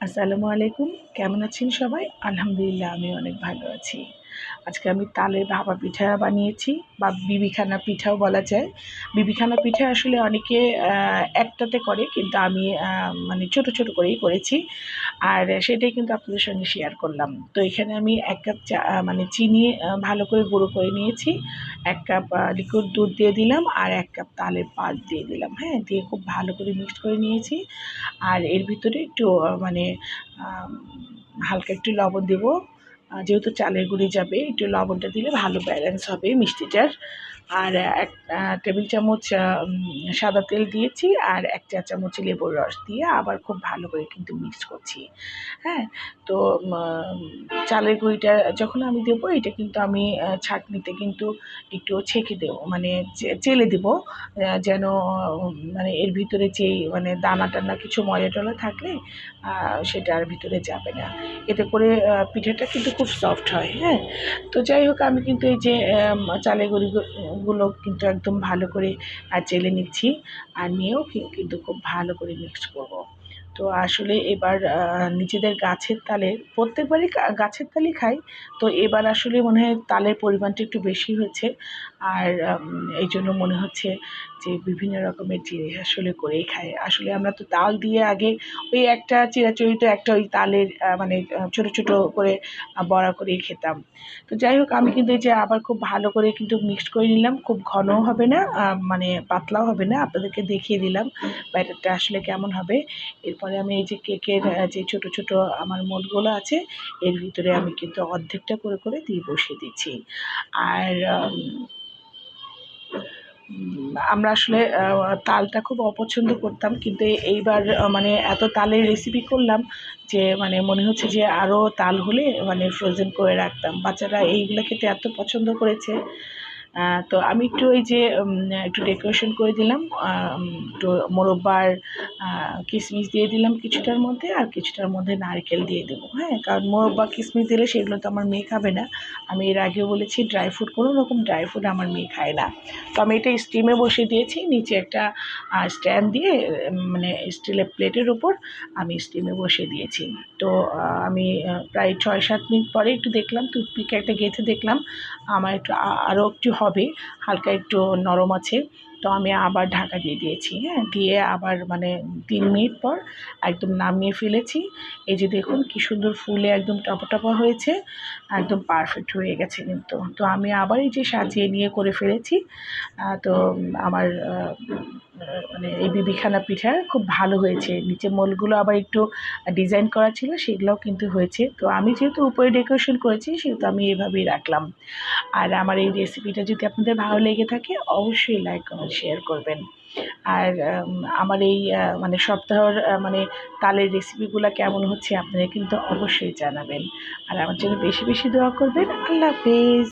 আসসালামু আলাইকুম। কেমন আছেন সবাই? আলহামদুলিল্লাহ আমি অনেক ভালো আছি। আজকে আমি তালের ভাপা পিঠা বানিয়েছি বা বিবিখানা পিঠাও বলা যায়। বিবিখানা পিঠা আসলে অনেকে একটাতে করে কিন্তু আমি মানে ছোট ছোট করেই করেছি। আর সেটাই কিন্তু আপনাদের সঙ্গে শেয়ার করলাম। তো এখানে আমি এক কাপ চা মানে চিনি ভালো করে গুঁড়ো করে নিয়েছি। এক কাপ লিকুইড দুধ দিয়ে দিলাম আর এক কাপ তালের পাল দিয়ে দিলাম। হ্যাঁ দিয়ে খুব ভালো করে মিক্সড করে নিয়েছি। আর এর ভিতরে একটু মানে হালকা একটু লবণ দেবো। যেহেতু চালের গুঁড়ি যাবে একটু লবণটা দিলে ভালো ব্যালেন্স হবে মিষ্টিটার। আর এক টেবিল চামচ সাদা তেল দিয়েছি আর এক চা চামচ লেবুর রস দিয়ে আবার খুব ভালো করে কিন্তু মিক্স করছি। হ্যাঁ তো চালের গুঁড়িটা যখন আমি দেবো, এটা কিন্তু আমি ছাঁকনিতে কিন্তু একটু ছেঁকে দেবো মানে চেলে দেব যেন মানে এর ভিতরে যেই মানে দানা টানা কিছু ময়লা টলা থাকলে সেটা আর ভিতরে যাবে না। এতে করে পিঠাটা কিন্তু খুব সফট হয় হ্যাঁ। তো যাই হোক, আমি কিন্তু এই যে চালের গুঁড়িগুলো কিন্তু একদম ভালো করে চেলে নিচ্ছি। আর নিয়েও কিন্তু খুব ভালো করে মিক্স করব। তো আসলে এবার নিজেদের গাছের তালের প্রত্যেকবারই গাছের তালই খাই। তো এবার আসলে মনে হয় তালের পরিমাণটা একটু বেশি হয়েছে। আর এই জন্য মনে হচ্ছে যে বিভিন্ন রকমের জিনিস আসলে করেই খাই। আসলে আমরা তো তাল দিয়ে আগে ওই একটা চিরাচরিত একটা ওই তালের মানে ছোট ছোট করে বড়া করেই খেতাম। তো যাই হোক, আমি কিন্তু এই যে আবার খুব ভালো করে কিন্তু মিক্সড করে নিলাম। খুব ঘনও হবে না মানে পাতলাও হবে না। আপনাদেরকে দেখিয়ে দিলাম। ব্যাটারটা আসলে কেমন হবে। এরপরে আমি এই যে কেকের যে ছোট ছোট আমার মোলগুলো আছে, এর ভিতরে আমি কিন্তু অর্ধেকটা করে করে দিয়ে বসিয়ে দিচ্ছি। আর আমরা আসলে তালটা খুব অপছন্দ করতাম, কিন্তু এইবার মানে এত তালের রেসিপি করলাম যে মানে মনে হচ্ছে যে আরও তাল হলে মানে ফ্রোজেন করে রাখতাম। বাচ্চারা এইগুলো খেতে এত পছন্দ করেছে। তো আমি একটু ওই যে একটু ডেকোরেশন করে দিলাম একটু মোরব্বার কিশমিশ দিয়ে দিলাম কিছুটার মধ্যে আর কিছুটার মধ্যে নারকেল দিয়ে দেবো হ্যাঁ? কারণ মোরব্বা কিশমিশ দিলে সেগুলো তো আমার মেয়ে খাবে না। আমি এর আগেও বলেছি ড্রাই ফ্রুট কোনো রকম ড্রাই ফ্রুট আমার মেয়ে খায় না। তো আমি এটা স্টিমে বসিয়ে দিয়েছি, নিচে একটা স্ট্যান্ড দিয়ে মানে স্টিলের প্লেটের উপর আমি স্টিমে বসিয়ে দিয়েছি। তো আমি প্রায় ছয় সাত মিনিট পরে একটু দেখলাম টুথপিকে একটা গেঁথে দেখলাম, আমার একটু আরও একটু হবে, হালকা একটু নরম আছে। তো আমি আবার ঢাকা দিয়ে দিয়েছি হ্যাঁ? দিয়ে আবার মানে তিন মিনিট পর একদম নামিয়ে ফেলেছি। এই যে দেখুন কি সুন্দর ফুলে একদম টপা টপা হয়েছে, একদম পারফেক্ট হয়ে গেছে কিন্তু। তো আমি আবার এই যে সাজিয়ে নিয়ে করে ফেলেছি তো আমার মানে এই বিবিখানা পিঠা খুব ভালো হয়েছে। নিচে মোলগুলো আবার একটু ডিজাইন করা ছিল, সেগুলোও কিন্তু হয়েছে। তো আমি যেহেতু উপরে ডেকোরেশন করেছি, সেহেতু আমি এভাবেই রাখলাম। আর আমার এই রেসিপিটা যদি আপনাদের ভালো লেগে থাকে, অবশ্যই লাইক কমেন্ট শেয়ার করবেন। আর আমার এই মানে সপ্তাহর মানে তালের রেসিপিগুলো কেমন হচ্ছে আপনারা কিন্তু অবশ্যই জানাবেন। আর আমার জন্য বেশি বেশি দোয়া করবেন। আল্লাহ হাফেজ।